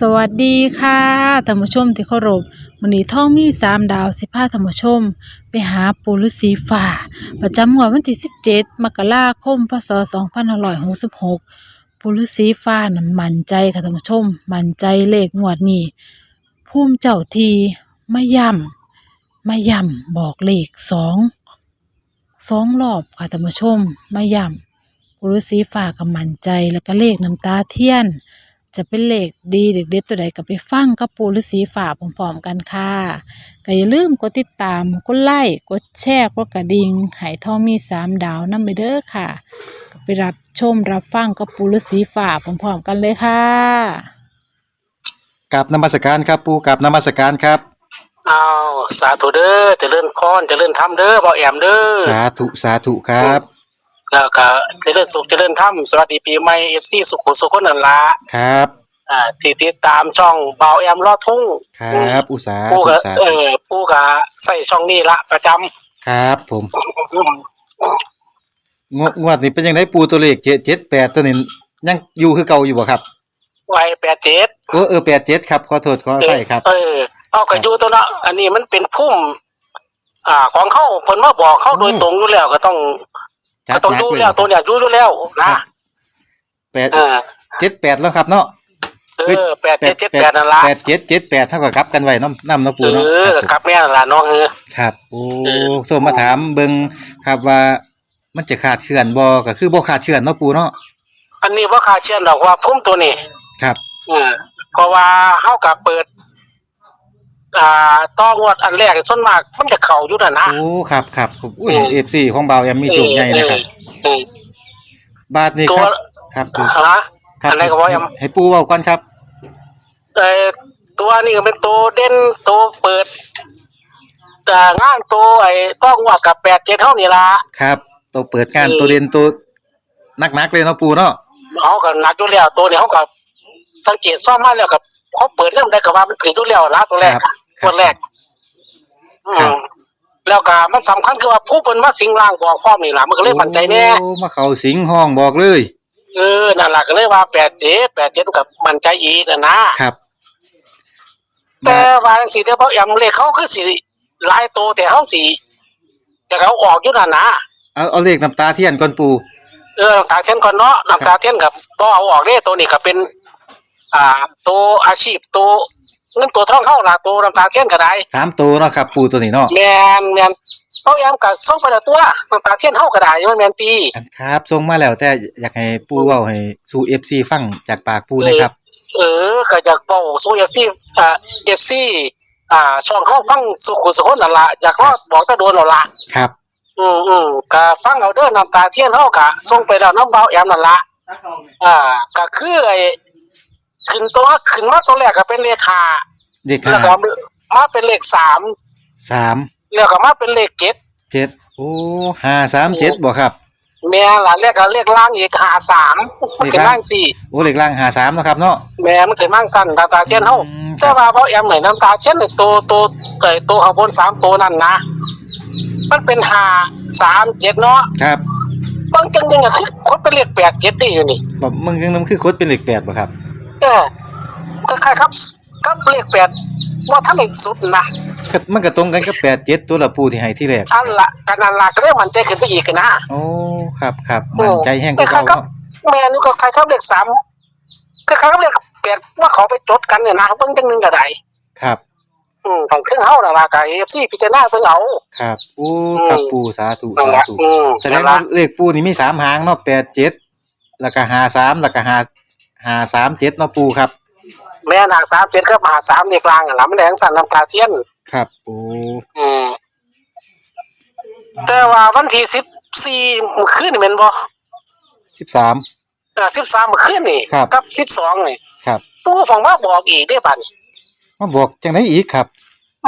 สวัสดีค่ะท่านผู้ชมที่เคารพวันนี้ท่องมีสามดาวสิพาท่านผู้ชม ไปหาปูฤาษีฝ่า ประจำงวดวันที่17มกราคมพศ2566ปูฤาษีฟ้านั้นมั่นใจค่ะท่านผู้ชม มั่นใจเลขงวดนี้ภูมิเจ้าทีมาย่ำมาย่ำบอกเลขสองสองรอบค่ะท่านผู้ชมมาย่ำปูฤาษีฟ้าก็มั่นใจแล้วก็เลขน้ำตาเทียน จะเป็นเลขดีเด็ดๆตัวใดก็ไปฟังกับปูฤาษีฝ่าพร้อมๆกันค่ะก็อย่าลืมกดติดตามกดไลค์กดแชร์กดกระดิ่งให้ทองมีสามดาวนั่นไปเด้อค่ะก็ไปรับชมรับฟังกับปูฤาษีฝ่าพร้อมๆกันเลยค่ะกับนมัสการครับปูกับนมัสการครับอ้าวสาธุเด้อเจริญพรเจริญธรรมเด้อบ่แอมเด้อสาธุสาธุครับ แล้วก็เจริญสุขเจริญธรรมสวัสดีปีใหม่ FC สุขุสุขคนนั่นละครับ อ่าที่ติดตามช่องเบาแอมลอดทุ่งครับ อุตสาปู่ธุก็สาเอธุอปู่ก็ใส่ช่องนี้ละประจำครับผมอืมงวดงวดนี้เป็นยังไงปูตัวเลขเจ็ดเจ็ดแปดตัวนี้ยังอยู่คือเก่าอยู่บ่ครับไว้87เออเออแปดเจ็ดครับขอโทษขออภัยครับ เออเอาก็อยู่ตัวเนาะอันนี้มันเป็นพุ่ม อ่า ของเขาเพิ่นมาบอกเขาโดยตรงอยู่แล้วก็ต้อง จัก็ดต้องหนักอยู่เลยแล้วตัวเนี้ยอยู่อยู่แล้วนะแปดเออเจ็ดแปดแล้วครับเนาะเออ8778นั่นละแปดเจ็ดเจ็ดแปดเท่ากับกลับกันไว้น้ำน้ำเนาะปูเอเนาะอก็กลับแม่นั่นล่ะเนาะเออครับโอ้เออโทรมาถามเบิ่งครับว่า มันจะขาดเขื่อนบ่ก็คือบ่ขาดเขื่อนเนาะปูเนาะอันนี้ว่าคาเชื่อดอกว่าพุ่มตัวนี้ครับ อืมเพราะว่าเฮากับเปิด อ่าต้องวดอันแรกส่วนมากมันจะเข้าอยู่นั่นนะ โอ้ครับครับผมอุ้ยอืมเอฟซีของเบาแอมมีโชคใหญ่นะครับเออบาทนี่ตัควรับ ครับปูฮะครับอะไรก็บ่ยัง ให้ปูเว้าก่อนครับ เอ่อตัวนี้ก็เป็นตัวเด่นตัวเปิดอ่างานตัวไอ้ต้องวดกับ8 7เท่านี่ล่ะครับ ตัวเปิดงานเออตัวเด่นตัวนักๆเลยเนาะปูเนาะเฮาก็หนักอยู่แล้วตัวนี้เฮาก็สังเกตซ่อมมาแล้วกับเขาเปิดเรื่องได้ก็ว่ามันถืออยู่แล้วนะตัวแรกอะ ตัวแรก อืมแล้วก็มันสำคัญคือว่าผู้เป็นว่าสิ่งล่างบอกพร้อมนี่ล่ะมันก็เลยมั่นใจแน่ โอ้มาเข้าสิงห้องบอกเลย เออ นั่นล่ะก็เลยว่าแปดเจ็ดแปดเจ็ดกับมั่นใจอีกนะนะ ครับแต่ว่าจังสิเดี๋ยวเพราะยำเลขเขาคือสิหลายโตวแต่เขาสิแต่เขาออกอยู่นั่นนะ เอาเอาเลขน้ำตาเทียนก่อนปูเออน้ำตาเทียนก่อนเนาะน้ำตาเทียนกับบ่เอาออกเด้ตัวนี้ก็เป็น อ่าตัวอาชีพตัว เงินตัวทองเข้าล่ะตัวน้ำตาเทียนก็ได้สามตัวเนาะครับปูตัวนี้เนาะแมนแมนเพราะยำกับส่งไปและตัวน้ำตาเทียนเฮาก็ได้มันแมนตีครับส่งมาแล้วแต่อยากให้ปูเว้าให้สู่ FC ฟังจากปากปูนะครับ เออก็อยากบอกสู้เอฟซีอ่าเอฟซีอ่าช่องเขาฟังสุขุสุขนั่นล่ะอยากว่าบอกตะโดนเอาละครับ อืมอืมก็ฟังเอาเด้อน้ำตาเทียนเฮากะส่งไปแล้วน้ำเบาแอมนั่นละอ่าก็คือไอ้ ขึ้นตัวขึ้นมาตัวแรกก็เป็นเลขห้าเลขแล้วก็ห้ามาเป็นเลขสามสามแล้วก็มาเป็นเลขเจ็ดเจ็ดโอ้ห้าสามเจ็ดบ่ครับ แม่ล่ะเลขก็เลขล่างอีกห้าสามมันขึ้นล่างสี่โอ้เลขล่างห้าสามเนาะครับเนาะ แม่มันขึ้นล่างสั้นน้ำตาเทียนเฮาอืมคแต่รับว่าเพราะแอมเหมือนน้ำตาเทียนในตัวตัวเอ่ยตัวข้างบนสามตัวนั่นนะมันเป็นห้าสามเจ็ดเนาะครับบางจังยังอะคือคนเป็นเลขแปดเจ็ดตีอยู่นี่บ่มึงยังนำคือโคดเป็นเลขแปดบ่ครับ เออก็คล้ายๆครับกับเลขแปดว่าท่านในสุดนะก็มันก็ตรงกันกับแปดเจ็ดตัวละปูที่ให้ที่แรกอันละกันนันละก็เรียกมันใจขึ้นไปอีกนะโอ้ครับครับมั่นใจแห้งกคว่าล้าเก่ายๆครับเนาะแม่นี่ก็คล้ายๆกับเลขสามคล้ายๆกับเลขแปดว่าเขาไปจดกันเนี่ยนะเพิ่งจังหนึงก็ได้ครับอืมของเครื่องเฮาน่ะล่ะก็เอฟซีพิจารณาเพิ่งเอาครับโอ้อืมครับปูสาธุนั่นสาละธุอืมแสดนั่งนว่าละเลขปูนี่มีสามหางเนาะแปดเจ็ดแล้วก็ห้าสามแล้วก็ห้า ห้าสามเจ็ดเนาะปูครับ แม่นหาสามเจ็ดก็มาหาสามเลขกลางอะล่ะมันแดงสั่นน้ำตาเทียน ครับโอ้อืมแต่ว่าวันที่สิบสี่เมื่อคืนนี่เป็นบ่สิบสามเออสิบสามเมื่อคืนนี่ครับ กับสิบสองนี่ครับปู่ผมว่าบอกอีกได้ป่ะนี่มาบอกจังไหนอีกครับ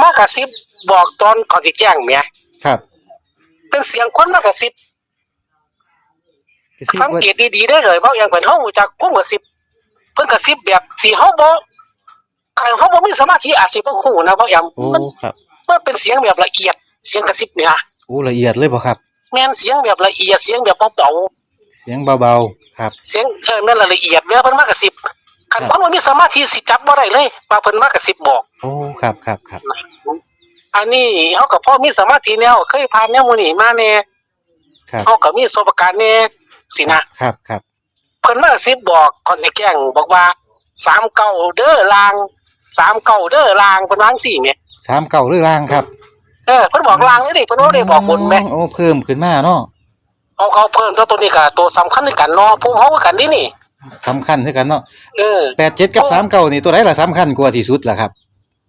มากระซิบบอกตอนก่อนสิแจ้งเมียครับเป็นเสียงคนมากระซิบ กระซิบสังว่าเกตดีๆได้เลยเพราะอย่างเพิ่นเฮารู้จักพุ่มกระซิบเพิ่นกระซิบแบบที่เฮาบ่ใครเฮาบ่มีสมาธิอาจสิบ่ฮู้นะเพราะอย่างโอ้มันครับมันเป็นเสียงแบบละเอียด เสียงกระซิบเนี่ยโอ้ละเอียดเลยบ่ครับ แม่นเสียงแบบละเอียดเสียงแบบเบาเสียงเบาๆครับ ๆเสียงเออแม่นละเอียดเวลาเพิ่นมากระซิบคันคนบ่มีสมาธิสิจับบ่ได้เลยว่าเพิ่นมากระซิบบอก โอ้ครับครับครับอันนี้เฮากับพ่อมีสมาธิแนวเคยผ่านแนวหมื้นี้มาแน่ครับเฮาก็มีประสบการณ์แน่สินะครับครับ เพิ่นมากระซิบบอกคนสิแกล้งบอกว่า3เก้าเด้อลาง3เก้าเด้อลางเพิ่นวาจั่งซี่แหมสามเก่าหรือล่างครับเออเพิ่นบอกลางเลยดิเพิ่นบ่ได้บอกบนแหมโอ้เพิ่มขึ้นมาเนาะเอาเขาเพิ่มตัวตัวนี้ก็ตัวสำคัญคือกันเนาะภูมิเฮาคือกันนี่นี่สำคัญคือกันเนาะเออแปดเจ็ดกับสามเก่านี่ตัวไหนล่ะสำคัญกว่าที่สุดล่ะครับ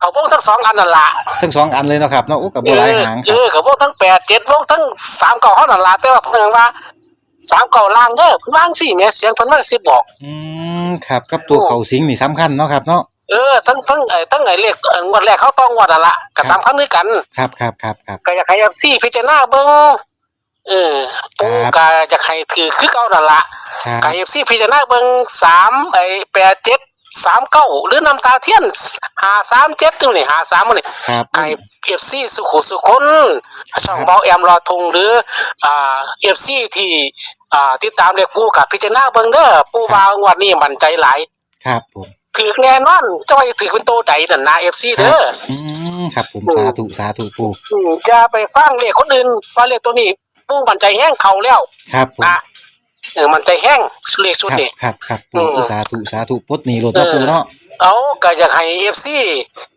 เขาพวกทั้งสองอันนั่นล่ะทั้งสองอันเลยเนาะครับเนาะโอ้กับเอบัวลายอหางคเอรับอเขาพวกทั้ง8 7พวกทั้ง3เก้าเฮานั่นล่ะแต่ว่าเพิ่นว่า 3เก้าลางเด้อเพิ่นวาจั่งซี่แหมเสียงเพิ่นมากระซิบบอก อืมครับกับตัวเขาสิงนี่สำคัญเนาะครับเนาะเออทั้งทั้งไอ้ทั้งไอ้เลขเอ่องวดแรกเขาต้องงวดนั่นล่ะก็สำคัญคือกันครับครับครับครับ ก็อยากให้ FC พิจารณาเบิ่งเออปูครับ ก็อยากให้ถือคือเก่านั่นล่ะครับก็ FC พิจารณาเบิ่ง3ไอ้ 8 7 3 9หรือน้ำตาเทียน5 3 7ตัวนี่5 3มื้อนี่ครับไอ้ FC สุขุสุคนช่องเบาแอมรอทงหรืออ่า FC ที่อ่าติดตามเลขปูกับพิจารณาเบิ่งเด้อปูว่างวดนี้มั่นใจหลายครับผมถือแน่นอนจะไปถือเป็นโตใดนั่นนะ FC เด้ออืมครับผมสาธุสาธุปูอืมอย่าไปฟังเรียกคนอื่นว่าเรียกตัวนี้ปูมันใจแห้งเขาแล้วครับผมนะ เออมันใจแห้งเรียกชุดครับนี้ครับครับอืปูมสาธุสาธุปลดหนี้รถเนาะเออปูเนาะเอาก็อยากให้เอฟซี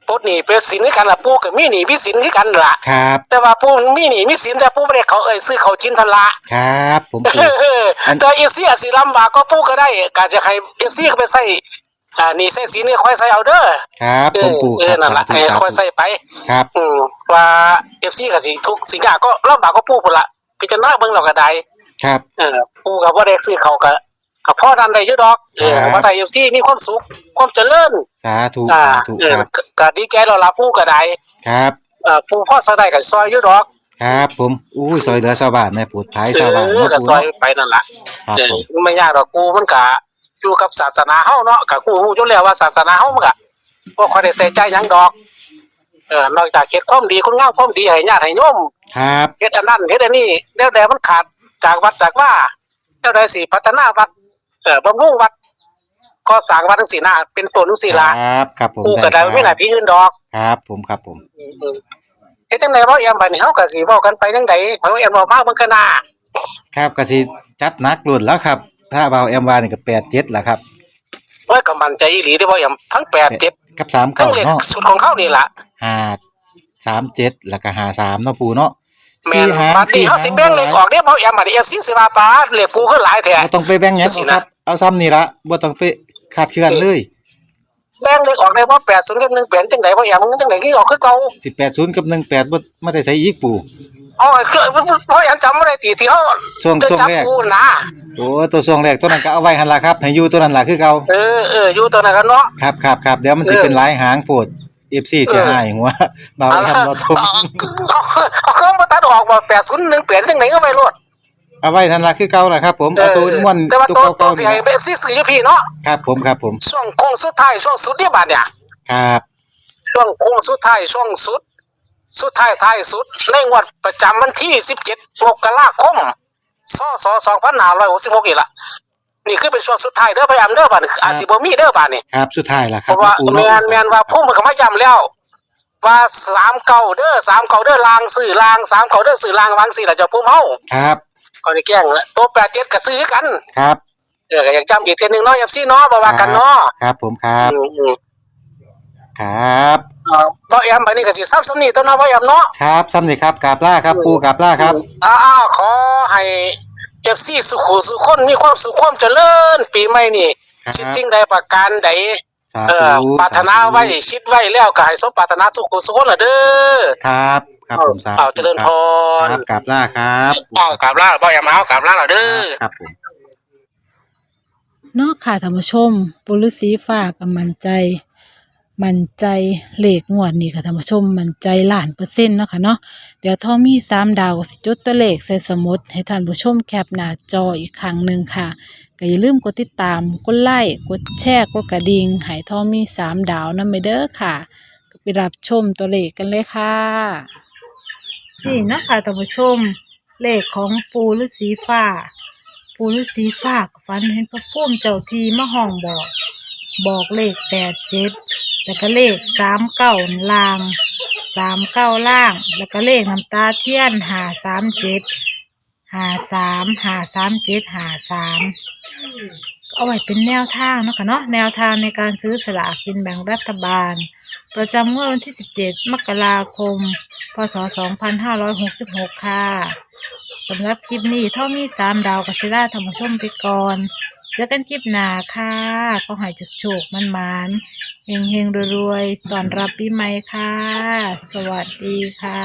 ปลดหนี้เป็นสินคือกันละปูกับมีหนี้มีสินคือกันล่ะครับ แต่ว่าปูมีหนี้มีสินแต่ปูไม่ได้เขาเอ่ยซื้อเขาจินทันละ ครับ ผมปูอัน แต่เอฟซีอาจสิลำบากก็ปูก็ได้ก็จะให้เอฟซีเขาไปใส่อ่าหนี่ใส่สินนี่ค่อยใส่เอาเด้อครับเอผมอปูเอคอรับนั่นล่ะสาเอธุอค่อยสาธุใส่ไป ครับอืมว่าเอฟซีก็สิทุกสิ่งอย่างก็ลำบากก็ปูพุ่นละพิจารณาเบิ่งเราก็ได้ ครับ เออปูกับว่าได้ซื้อเขาก็กับพ่อทันได้อยุดอกเออครับ ว่าได้อยู่ซี่มีความสุขความเจริญสาธุอ่าสาธุเอคอรับก็ก็ดีใจเราละปูก็ได้ครับ เอ่อปูพ่อสะได้กับซอยอยุดอกครับผมอุ้ยซอยเหลือชาวบ้านแม่ปวดท้ายเอชาวบ้านอเนาะก็ปูซอยเนาะไปนั่นล่ะ ครับเออผมไม่ยากดอกปูมันก็อยู่กับศาสนาเฮาเนาะก็ฮู้ฮู้อยู่แล้วว่าศาสนาเฮามันก็บ่ค่อยได้ใส่ใจหยังดอกเออนอกจากเฮ็ดความดีคุณงามความดีให้ญาติให้โยมครับ เฮ็ดอันนั้นเฮ็ดอันนี้แล้วแต่มันขาด จากวัดจากว่าแล้วได้สิพัฒนาวัดเอ่อบำรุงวัด ก็สร้างวัดจังซี่นะเป็นต้นจังซี่ล่ะครับครับผมกูก็ได้ไม่หน้าที่อื่นดอก ครับผมครับผมเฮ็ดจังได๋บ่แอมบัดนี้เฮาก็สิเว้ากันไปจังได๋เพราะว่าแอมเว้ามาเบิ่งกันหน้าครับก็สิจัดหนักรุ่นแล้วครับ ถ้าเบาแอมวานี่ก็แปดเจ็ดละครับโอ้ยก็มั่นใจอีหลีเด้อบ่แอมทั้ง8 7กับสามทั้เก่างเลขเนาะสุดของเขานี่ล่ะห้าสามเจ็ดแล้วก็ห้าสามเนาะปูเนาะ แม่นหางบัดนี้เฮาสิแบ่งเลขออกเด้อบ่แอมบัดนี้ FC สิว่าปาดเลขกูคือหลายแท้ บ่ต้องไปแบ่งหยังหรอกครับ เอาซ้ำนี่ละบ่ต้องไปคาดเคลื่อนเลยแบ่งเลขออกได้บ่80กับ1เป็นจังได๋บ่แอมมันจังได๋คือออกคือเก่าสิบแปดศูนย์กับหนึ่งแปดบ่ไม่ได้ใช้อีกปูเอาไอ้คือบ่แอมจำบ่ได้ติที่เฮาช่วงจะช่วงจับแรก กูนะโอ้ตัวช่วงแรกตัวนั้นก็เอาไว้หันละครับให้อยู่ตัวนั้นล่ะคือเก่าเออเอออยู่ตัวนั้นกันเนาะ ครับครับครับเดี๋ยวมันสิเออเป็นหลายหางโพด FC จะหายหัวเบาเอาแอละมเราทมเอาเอาเอาเครื่องมาตัดออกบ่80 1เป็นจังได๋ก็ไม่รอดเอาไว้ทันละคือเก่าล่ะครับผมเอาตัวม่วนแต่ว่าตัวตัวตัเก่าวๆสินี่ให้ล่ะ FC ซื้ออยู่พี่เนาะครับผมครับผมช่วงโค้งสุดท้ายช่วงสุดนี่บาดเนี่ยครับช่วงโค้งสุดท้ายช่วงสุด สุดท้ายท้ายสุด ในงวดประจำวันที่17มกราคมศศ2566อีกละ นี่คือเป็นช่วงสุดท้ายเด้อพยายามเด้อบาดนี้อาจสิบ่มีเด้อบาดนี้ครับสุดท้ายล่ะคเพรับราะว่าปูแมเนาะนแมนว่าพุ่มมันก็มาย้ำแล้ว ว่าสามเก่าเด้อสามเก่าเด้อลางสื่อลางสามเก่าเด้อสื่อลางวางสี่ละเจ้าพุ่มเฮาครับก็ได้แกล้งแล้วตัวแปดเจ็ดก็ซื้อกันครับเออก็อยากจำอีกเทียหนึงเนาะ FC เนาะบ่ว่ากันเนาะครับผมครับอืมอืมครับเอ่อบ่แอมไปนี่ก็สิซ้ำซ้ำนี่ตัวเนาะบ่แอมเนาะ ครับซ้ำนี่ครับกราบล่าครับปูกราบล่าครับอ่าอ่าขอให้ FC สุขุสุขคนมีความสุขความเจริญ ปีใหม่นี่ครับคิดสิ่งใดประการใดสาเอธุอปรารถนาไว้ชิดไว้แล้วก็ให้สมปรารถนาสุขุสุขคนละเด้อครับครับผมสาธุเอาเจริญพรครับกราบล่าครับอ้าวกราบลาบ่แอมเอากราบลาแล้วเด้อ ครับผม เนาะค่ะท่านผู้ชมปุรุษีฟ้าก็มั่นใจ มันใจเลขงวดนี้ค่ะท่านผู้ชมมันใจล้านเปอร์เซ็นต์เนาะค่ะเนาะเดี๋ยวทอมี่สามดาวก็สิจดตัวเลขใส่สมุดให้ท่านผู้ชมแคปหน้าจออีกครั้งหนึ่งค่ะก็อย่าลืมกดติดตามกดไลค์กดแชร์กดกระดิ่งให้ทอมี่สามดาวนั่นไปเด้อค่ะก็ไปรับชมตัวเลขกันเลยค่ะ นี่นะคะท่านผู้ชมเลขของปูฤาษีฟ้า ปูฤาษีฟ้าก็ฝันเห็นพระพุ่มเจ้าทีมาห้องบอก บอกเลขแปดเจ็ด แล้วก็เลขสามเก้าล่างสามเก้าล่าง แล้วก็เลขน้ำตาเทียนหาสามเจ็ดหาสามหาสามเจ็ดหาสามเอาไว้เป็นแนวทางเนาะค่ะเนาะแนวทางในการซื้อสลากกินแบ่งรัฐบาล ประจำงวดวันที่ 17 มกราคม พศ 2566 ค่ะสำหรับคลิปนี้ท่อมีสามดาวกัสซิล่าธรรมชมไปก่อน เจอกันคลิปหน้าค่ะ ก็หายจุกโฉกมันมัน เฮงเฮงรวยๆตอนรับปีใหม่ค่ะ สวัสดีค่ะ